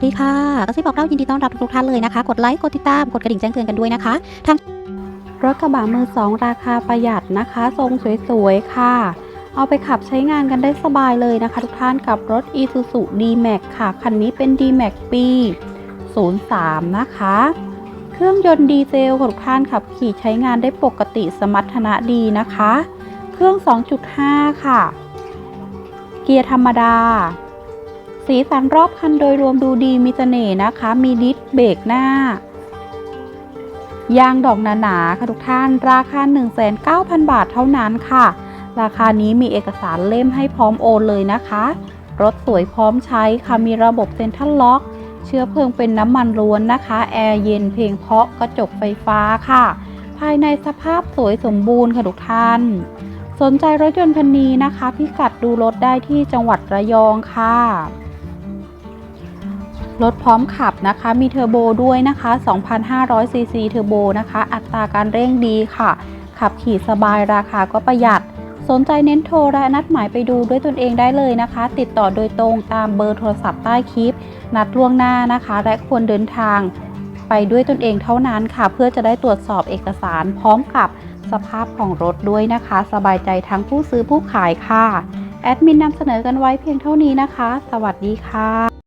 วัสดีค่ะกระซิบบอกเล่ายินดีต้อนรับทุกท่านเลยนะคะ กดไลค์กดติดตามกดกระดิ่งแจ้งเตือนกันด้วยนะคะทางรถกระบะมือสองราคาประหยัดนะคะ ทรงสวยๆค่ะ เอาไปขับใช้งานกันได้สบายเลยนะคะ ทุกท่านกับรถ Isuzu D-Max ค่ะ คันนี้เป็น D-Max ปี 03 นะคะ เครื่องยนต์ดีเซลทุกท่านขับขี่ใช้งานได้ปกติสมรรถนะดีนะคะ เครื่อง 2.5 ค่ะ เกียร์ธรรมดา สีสันรอบคันโดยรวมดูดีมีเสน่ห์นะคะ มีดิสเบรกหน้า ยางดอกหนาๆค่ะทุกท่าน ราคา 19,000 บาทเท่านั้นค่ะ ราคานี้มีเอกสารเล่มให้พร้อมโอนเลยนะคะ รถสวยพร้อมใช้ค่ะ มีระบบเซ็นทรัลล็อก เชื้อเพลิงเป็นน้ำมันล้วนนะคะ แอร์เย็นเพลงเพาะกระจกไฟฟ้าค่ะ ภายในสภาพสวยสมบูรณ์ค่ะทุกท่านสนใจรถยนต์คันนี้นะคะ พิกัดดูรถได้ที่จังหวัดระยองค่ะ รถพร้อมขับนะคะ มีเทอร์โบด้วยนะคะ2,500ซีซีเทอร์โบนะคะ อัตราการเร่งดีค่ะ ขับขี่สบายราคาก็ประหยัด สนใจเน้นโทรและนัดหมายไปดูด้วยตนเองได้เลยนะคะ ติดต่อโดยตรงตามเบอร์โทรศัพท์ใต้คลิป นัดล่วงหน้านะคะ และควรเดินทาง ไปด้วยตนเองเท่านั้นค่ะ เพื่อจะได้ตรวจสอบเอกสารพร้อมกับสภาพของรถด้วยนะคะ สบายใจทั้งผู้ซื้อผู้ขายค่ะ แอดมินนำเสนอกันไว้เพียงเท่านี้นะคะ สวัสดีค่ะ